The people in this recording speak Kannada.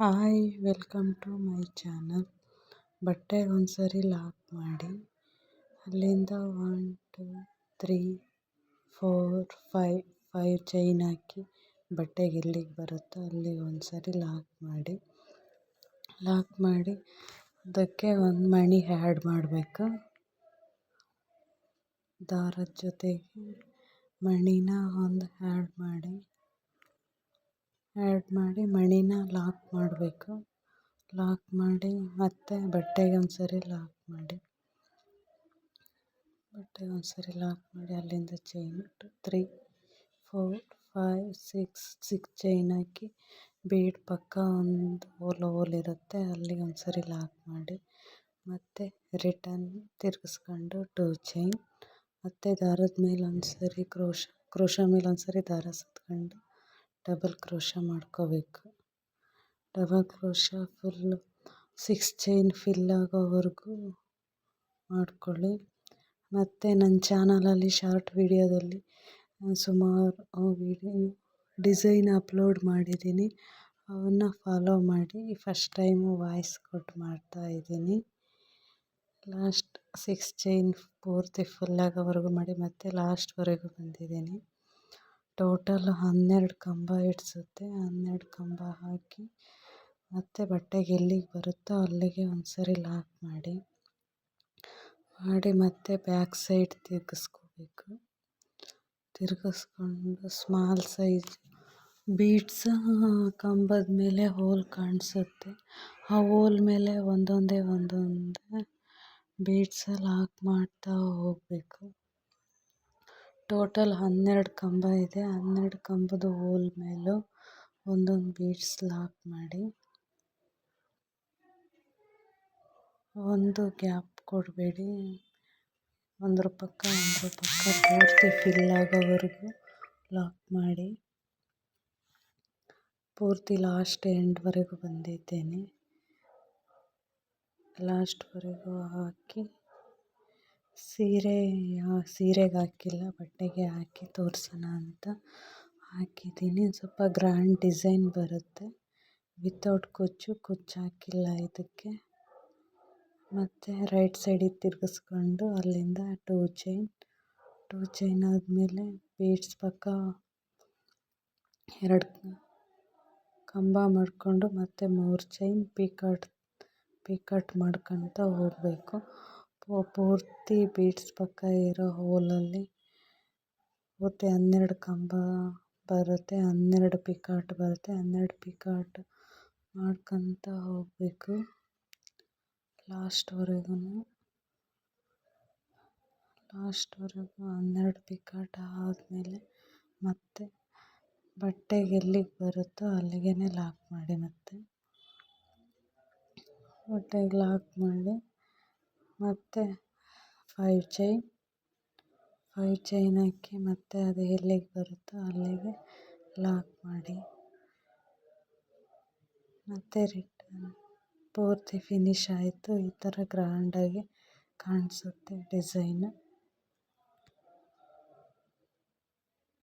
Hi welcome to my channel ಬಟ್ಟೆಗೆ ಒಂದ್ಸರಿ ಲಾಕ್ ಮಾಡಿ. ಅಲ್ಲಿಂದ one two three four five five chain ಹಾಕಿ ಬಟ್ಟೆಗೆ ಎಲ್ಲಿಗೆ ಬರುತ್ತೋ ಅಲ್ಲಿಗೆ ಒಂದ್ಸರಿ ಲಾಕ್ ಮಾಡಿ. ಲಾಕ್ ಮಾಡಿ. ಅದಕ್ಕೆ ಒಂದು ಮಣಿ ಆ್ಯಡ್ ಮಾಡಬೇಕು. ದಾರದ ಜೊತೆಗೆ ಮಣಿನ ಒಂದು ಆ್ಯಡ್ ಮಾಡಿ. ಆ್ಯಡ್ ಮಾಡಿ ಮಣಿನ ಲಾಕ್ ಮಾಡಬೇಕು. ಲಾಕ್ ಮಾಡಿ ಮತ್ತೆ ಬಟ್ಟೆಗೆ ಒಂದ್ಸರಿ ಲಾಕ್ ಮಾಡಿ. ಬಟ್ಟೆಗೆ ಒಂದ್ಸರಿ ಲಾಕ್ ಮಾಡಿ ಅಲ್ಲಿಂದ chain three four five six six chain ಹಾಕಿ ಬೀಡ್ ಪಕ್ಕ ಒಂದು ಹೋಲ್ ಹೋಲ್ ಇರುತ್ತೆ. ಅಲ್ಲಿಗೆ ಒಂದ್ಸರಿ ಲಾಕ್ ಮಾಡಿ ಮತ್ತು ರಿಟರ್ನ್ ತಿರ್ಗಿಸ್ಕೊಂಡು ಟೂ ಚೈನ್ ಮತ್ತು ದಾರದ ಮೇಲೆ ಒಂದ್ಸರಿ ಕ್ರೋಶ ಕ್ರೋಶ ಮೇಲೆ ಒಂದ್ಸರಿ ದಾರ ಸುತ್ಕೊಂಡು ಡಬಲ್ ಕ್ರೋಶ ಮಾಡ್ಕೋಬೇಕು. Double crochet full six chain fill ಆಗೋವರೆಗೂ ಮಾಡಿಕೊಳ್ಳಿ. ಮತ್ತು ನನ್ನ ಚಾನಲಲ್ಲಿ ಶಾರ್ಟ್ ವೀಡಿಯೋದಲ್ಲಿ ಸುಮಾರು ವಿಡಿಯೋ ಡಿಸೈನ್ ಅಪ್ಲೋಡ್ ಮಾಡಿದ್ದೀನಿ. ಅವನ್ನ ಫಾಲೋ ಮಾಡಿ ಫಸ್ಟ್ ಟೈಮು ವಾಯ್ಸ್ ಕೊಟ್ಟು ಮಾಡ್ತಾಯಿದ್ದೀನಿ ಲಾಸ್ಟ್ ಸಿಕ್ಸ್ ಚೈನ್ ಪೂರ್ತಿ ಫುಲ್ ಆಗೋವರೆಗೂ ಮಾಡಿ, ಮತ್ತು ಲಾಸ್ಟ್ವರೆಗೂ ಬಂದಿದ್ದೀನಿ. ಟೋಟಲ್ ಹನ್ನೆರಡು ಕಂಬ ಇಡ್ಸುತ್ತೆ. ಹನ್ನೆರಡು ಕಂಬ ಹಾಕಿ ಮತ್ತು ಬಟ್ಟೆಗೆ ಎಲ್ಲಿಗೆ ಬರುತ್ತೋ ಅಲ್ಲಿಗೆ ಒಂದ್ಸರಿ ಲಾಕ್ ಮಾಡಿ ಮಾಡಿ ಮತ್ತೆ ಬ್ಯಾಕ್ ಸೈಡ್ ತಿರ್ಗಿಸ್ಕೋಬೇಕು. ತಿರ್ಗಿಸ್ಕೊಂಡು ಸ್ಮಾಲ್ ಸೈಜ್ ಬೀಡ್ಸ್ ಕಂಬದ ಮೇಲೆ ಹೋಲ್ ಕಾಣಿಸುತ್ತೆ. ಆ ಹೋಲ್ ಮೇಲೆ ಒಂದೊಂದೇ ಒಂದೊಂದೇ ಬೀಡ್ಸ ಲಾಕ್ ಮಾಡ್ತಾ ಹೋಗಬೇಕು. ಟೋಟಲ್ ಹನ್ನೆರಡು ಕಂಬ ಇದೆ. ಹನ್ನೆರಡು ಕಂಬದ ಹೋಲ್ ಮೇಲೂ ಒಂದೊಂದು ಬೀಡ್ಸ್ ಲಾಕ್ ಮಾಡಿ ಒಂದು ಗ್ಯಾಪ್ ಕೊಡಬೇಡಿ. ಒಂದ್ರ ಪಕ್ಕ ಒಂದ್ರ ಪಕ್ಕ ಪೂರ್ತಿ ಫಿಲ್ ಆಗೋವರೆಗೂ ಲಾಕ್ ಮಾಡಿ. ಪೂರ್ತಿ ಲಾಸ್ಟ್ ಎಂಡ್ವರೆಗೂ ಬಂದಿದ್ದೇನೆ. ಲಾಸ್ಟ್ವರೆಗೂ ಹಾಕಿ ಸೀರೆ ಸೀರೆಗೆ ಹಾಕಿಲ್ಲ, ಬಟ್ಟೆಗೆ ಹಾಕಿ ತೋರಿಸೋಣ ಅಂತ ಹಾಕಿದ್ದೀನಿ. ಸ್ವಲ್ಪ ಗ್ರ್ಯಾಂಡ್ ಡಿಸೈನ್ ಬರುತ್ತೆ. ವಿತೌಟ್ ಕುಚ್ಚು ಕುಚ್ಚು ಹಾಕಿಲ್ಲ ಇದಕ್ಕೆ. ಮತ್ತು ರೈಟ್ ಸೈಡಿಗೆ ತಿರುಗಿಸ್ಕೊಂಡು ಅಲ್ಲಿಂದ ಟೂ ಚೈನ್ ಟೂ ಚೈನ್ ಆದಮೇಲೆ ಬೀಡ್ಸ್ ಪಕ್ಕ ಎರಡು ಕಂಬ ಮಾಡಿಕೊಂಡು ಮತ್ತು ಮೂರು ಚೈನ್ ಪಿಕಾಟ್ ಪಿಕಾಟ್ ಮಾಡ್ಕೊತ ಹೋಗಬೇಕು. ಪೂರ್ತಿ ಬೀಡ್ಸ್ ಪಕ್ಕ ಇರೋ ಹೋಲಲ್ಲಿ ಪೂರ್ತಿ ಹನ್ನೆರಡು ಕಂಬ ಬರುತ್ತೆ, ಹನ್ನೆರಡು ಪಿಕಾಟ್ ಬರುತ್ತೆ, ಹನ್ನೆರಡು ಪಿಕಾಟ್ ಮಾಡ್ಕೊತ ಹೋಗಬೇಕು. ಲಾಸ್ಟ್ವರೆಗೂ ಲಾಸ್ಟ್ವರೆಗೂ ಹನ್ನೆರಡು ಪಿಕಾಟ್ ಆದಮೇಲೆ ಮತ್ತೆ ಬಟ್ಟೆಗೆ ಎಲ್ಲಿಗೆ ಬರುತ್ತೋ ಅಲ್ಲಿಗೆ ಲಾಕ್ ಮಾಡಿ ಮತ್ತೆ ಬಟ್ಟೆಗೆ ಲಾಕ್ ಮಾಡಿ ಮತ್ತು ಫೈವ್ ಚೈನ್ ಫೈವ್ ಚೈನ್ ಹಾಕಿ ಮತ್ತು ಅದು ಎಲ್ಲಿಗೆ ಬರುತ್ತೋ ಅಲ್ಲಿಗೆ ಲಾಕ್ ಮಾಡಿ. ಮತ್ತು ರಿಟರ್ನ್ ಪೂರ್ತಿ ಫಿನಿಶ್ ಆಯಿತು. ಈ ಥರ ಗ್ರ್ಯಾಂಡಾಗಿ ಕಾಣಿಸುತ್ತೆ ಡಿಸೈನು